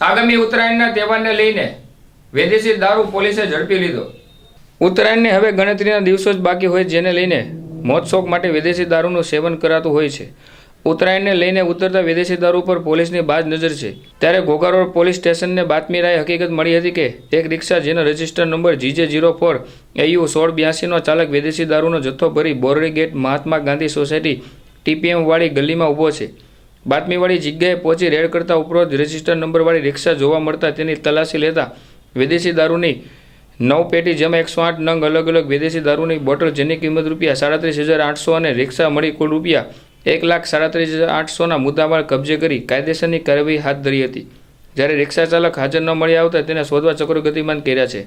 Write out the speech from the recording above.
આગામી ઉત્તરાયણના તહેવારને લઈને વિદેશી દારૂ પોલીસે ઝડપી લીધો. ઉત્તરાયણને હવે ગણતરીના દિવસો જ બાકી હોય જેને લઈને મોજ શોખ માટે વિદેશી દારૂનું સેવન કરાતું હોય છે. ઉત્તરાયણને લઈને ઉતરતા વિદેશી દારૂ પર પોલીસની બાજ નજર છે. ત્યારે ઘોઘારોડ પોલીસ સ્ટેશનને બાતમી રાય હકીકત મળી હતી કે એક રિક્ષા જેનો register number GJ zero four AU સોળ બ્યાસીનો ચાલક વિદેશી દારૂનો જથ્થો ભરી Bordi gate Mahatma Gandhi society TPM વાળી ગલીમાં ઊભો છે. બાતમીવાળી જગ્યાએ પહોંચી રેડ કરતા ઉપરોક્ત રજિસ્ટર નંબરવાળી રિક્ષા જોવા મળતા તેની તલાશી લેતા વિદેશી દારૂની નવ પેટી જેમાં એકસો આઠ નંગ અલગ અલગ વિદેશી દારૂની બોટલ જેની કિંમત રૂપિયા સાડત્રીસ હજાર આઠસો અને રિક્ષા મળી કુલ રૂપિયા એક લાખ સાડત્રીસ હજાર આઠસોના મુદ્દામાલ કબજે કરી કાયદેસરની કાર્યવાહી હાથ ધરી હતી. જ્યારે રિક્ષા ચાલક હાજર ન મળી આવતા તેને શોધવા ચક્રો ગતિમાન કર્યા છે.